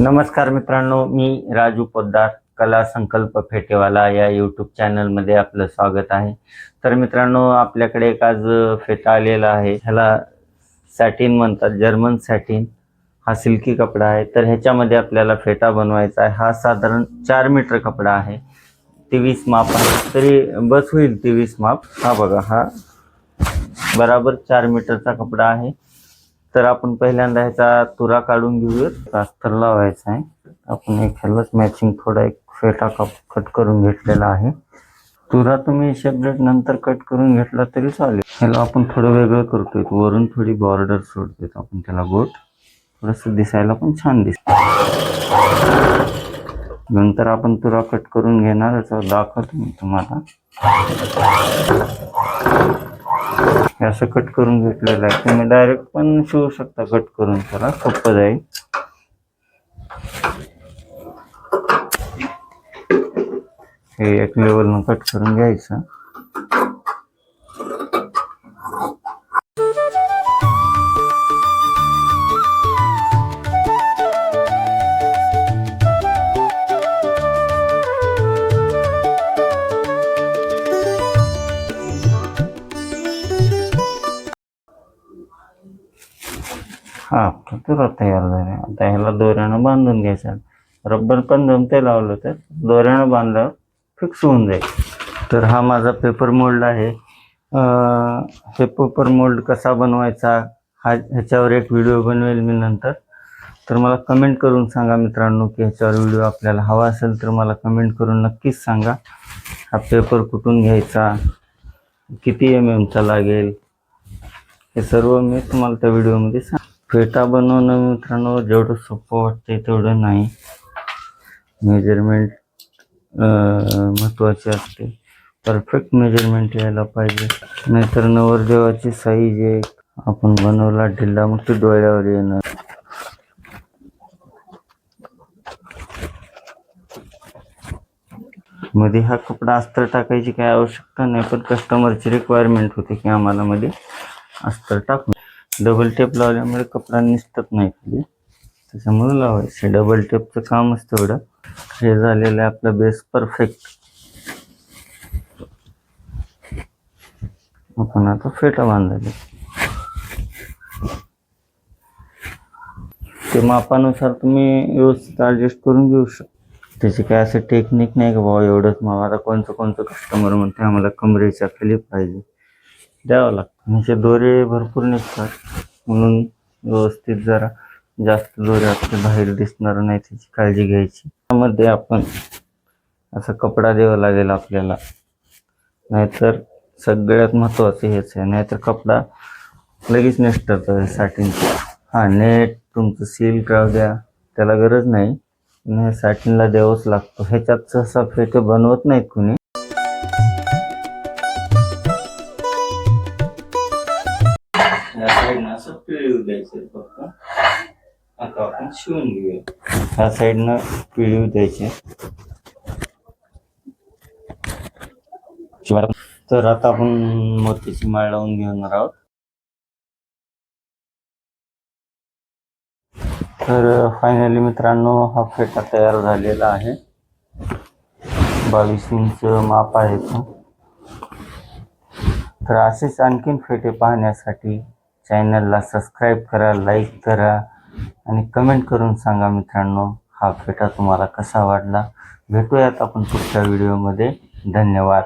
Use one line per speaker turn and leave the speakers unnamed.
नमस्कार मित्रांनो मी राजू पोद्दार कला संकल्प फेटेवाला या यूट्यूब चॅनलमध्ये आपलं स्वागत आहे. तर मित्रांनो आपल्याकडे एक आज फेटा आलेला आहे. ह्याला सॅटिन म्हणतात जर्मन सॅटिन हा सिल्की कपडा आहे. तर ह्याच्यामध्ये आपल्याला फेटा बनवायचा आहे. हा साधारण चार मीटर कपडा आहे. तेवीस माप आहे. तरी बस होईल तेवीस माप. हा बघा हा बराबर चार मीटरचा कपडा आहे. तर आपण पहिल्यांदा ह्याचा तुरा काढून घेऊयात. अस्तर लावायचा आहे. आपण एक ह्यालाच मॅचिंग थोडा एक फेटा कप कट करून घेतलेला आहे. तुरा तुम्ही सेपरेट नंतर कट करून घेतला तरी चालेल. ह्याला आपण थोडं वेगळं करतोय. वरून थोडी बॉर्डर सोडतोय आपण त्याला गोट. थोडंसं दिसायला पण छान दिसत नंतर आपण तुरा कट करून घेणारच दाखवतो मी तुम्हाला. असं कट करून घेतलेलं आहे. तुम्ही डायरेक्ट पण शिवू शकता कट करून. त्याला सोपं जाईल. हे एक लेवलनं कट करून घ्यायचं. हा तुरा तयार झाले? आता ह्याला दोऱ्यानं बांधून घ्यायचं. रब्बर पण जमते लावलं तर. दोऱ्यानं बांधल्यावर फिक्स होऊन जाईल. तर हा माझा पेपर मोल्ड आहे. हे पेपर मोल्ड कसा बनवायचा हा ह्याच्यावर एक व्हिडिओ बनवेल मी नंतर. तर मला कमेंट करून सांगा मित्रांनो की ह्याच्यावर व्हिडिओ आपल्याला हवा असेल तर मला कमेंट करून नक्कीच सांगा. हा पेपर कुठून घ्यायचा किती एम एमचा लागेल हे सर्व मी तुम्हाला त्या व्हिडिओमध्ये सांग फेटा बनवणं मित्रांनो जेवढं सोपं वाटते तेवढं नाही. मेजरमेंट महत्त्वाची असते. परफेक्ट मेजरमेंट यायला पाहिजे. नाहीतर नवरदेवाची साईज एक आपण बनवला ढिल्ला मग ते डोळ्यावर येणार. मध्ये हा कपडा अस्तर टाकायची काही आवश्यकता नाही पण कस्टमरची रिक्वायरमेंट होती की आम्हाला मध्ये अस्तर टाकून. डबल टेप लावल्यामुळे कपडा निसटत नाही खाली. त्याच्यामुळे लावायचं. डबल टेपचं कामच तेवढं हे झालेलं आहे आपलं बेस परफेक्ट आपण आता फेटा बांधायला ते मापानुसार तुम्ही व्यवस्थित ॲडजस्ट करून घेऊ शकता. त्याची काय असं टेक्निक नाही का बाबा एवढंच मग आता कोणतं कोणतं कस्टमर म्हणते आम्हाला कमरेच्या खाली पाहिजे. द्यावं लागतं. म्हणजे दोरे भरपूर निघतात. म्हणून व्यवस्थित जरा जास्त दोरे आपले बाहेर दिसणार नाही त्याची काळजी घ्यायची. त्यामध्ये आपण असा कपडा द्यावा लागेल आपल्याला. नाहीतर सगळ्यात महत्त्वाचं हेच आहे. नाहीतर कपडा लगेच निसटतं सॅटिनचं हा नेट तुमचं सिल्क राहू द्या. त्याला गरज नाही. पण हे सॅटिनला द्यावंच लागतो. ह्याच्यात सहसा फेटे बनवत नाहीत कुणी. या साईडनं असं पिळीव द्यायचं फक्त आता आपण शिवून घेऊया ह्या द्यायचे तर आता आपण मोतीची माळ लावून घेणार आहोत तर फायनली मित्रांनो हा फेटा तयार झालेला आहे बावीस इंच माप आहे तो तर असेच आणखीन फेटे पाहण्यासाठी चॅनलला सबस्क्राईब करा लाईक करा आणि कमेंट करून सांगा मित्रांनो हा फेटा तुम्हाला कसा वाटला? भेटूयात आपण पुढच्या व्हिडिओमध्ये. धन्यवाद.